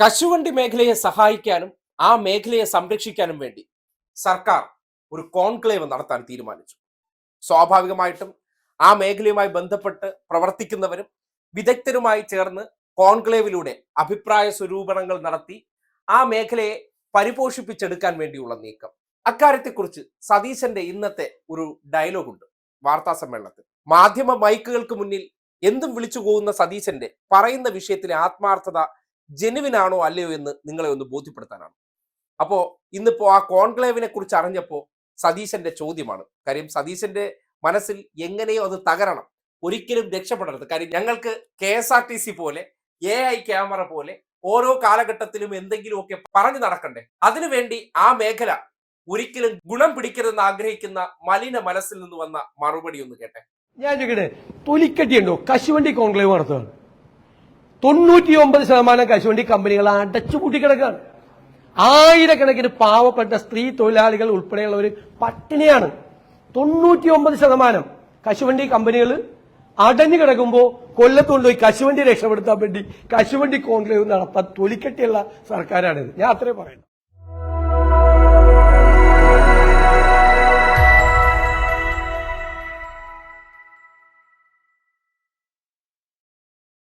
കശുവണ്ടി മേഖലയെ സഹായിക്കാനും ആ മേഖലയെ സംരക്ഷിക്കാനും വേണ്ടി സർക്കാർ ഒരു കോൺക്ലേവ് നടത്താൻ തീരുമാനിച്ചു. സ്വാഭാവികമായിട്ടും ആ മേഖലയുമായി ബന്ധപ്പെട്ട് പ്രവർത്തിക്കുന്നവരും വിദഗ്ധരുമായി ചേർന്ന് കോൺക്ലേവിലൂടെ അഭിപ്രായ സ്വരൂപണങ്ങൾ നടത്തി ആ മേഖലയെ പരിപോഷിപ്പിച്ചെടുക്കാൻ വേണ്ടിയുള്ള നീക്കം. അക്കാര്യത്തെക്കുറിച്ച് സതീശന്റെ ഇന്നത്തെ ഒരു ഡയലോഗ് ഉണ്ട് വാർത്താ സമ്മേളനത്തിൽ. മാധ്യമ മൈക്കുകൾക്ക് മുന്നിൽ എന്തും വിളിച്ചു പോകുന്ന സതീശന്റെ പറയുന്ന വിഷയത്തിലെ ആത്മാർത്ഥത ജെനുവിനാണോ അല്ലയോ എന്ന് നിങ്ങളെ ഒന്ന് ബോധ്യപ്പെടുത്താനാണ്. അപ്പോ ഇന്നിപ്പോ ആ കോൺക്ലേവിനെ കുറിച്ച് അറിഞ്ഞപ്പോൾ സതീശന്റെ ചോദ്യമാണ്. കാര്യം സതീശന്റെ മനസ്സിൽ എങ്ങനെയോ അത് തകരണം. ഒരിക്കലും രക്ഷപ്പെടരുത്. കാര്യം ഞങ്ങൾക്ക് K S R T C പോലെ എ ഐ ക്യാമറ പോലെ ഓരോ കാലഘട്ടത്തിലും എന്തെങ്കിലുമൊക്കെ പറഞ്ഞു നടക്കണ്ടേ? അതിനുവേണ്ടി ആ മേഖല ഒരിക്കലും ഗുണം പിടിക്കരുതെന്ന് ആഗ്രഹിക്കുന്ന മലിന മനസ്സിൽ നിന്ന് വന്ന മറുപടി ഒന്ന് കേട്ടെ. ഞാൻ ചോദിക്കട്ടെ തൊലിക്കട്ടിയുണ്ടോ? കശുവണ്ടി കോൺക്ലേവ് നടത്തുകയാണ്. തൊണ്ണൂറ്റി ഒമ്പത് ശതമാനം കശുവണ്ടി കമ്പനികൾ അടച്ചുപൂട്ടി കിടക്കുകയാണ്. ആയിരക്കണക്കിന് പാവപ്പെട്ട സ്ത്രീ തൊഴിലാളികൾ ഉൾപ്പെടെയുള്ളവർ പട്ടിണിയാണ്. തൊണ്ണൂറ്റി ഒമ്പത് ശതമാനം കശുവണ്ടി കമ്പനികൾ അടഞ്ഞു കിടക്കുമ്പോൾ കൊല്ലത്ത് കൊണ്ടുപോയി കശുവണ്ടി രക്ഷപ്പെടുത്താൻ വേണ്ടി കശുവണ്ടി കോൺക്ലേവ് നടത്താൻ തൊലിക്കെട്ടിയുള്ള സർക്കാരാണിത്. ഞാൻ അത്രേ പറയുന്നു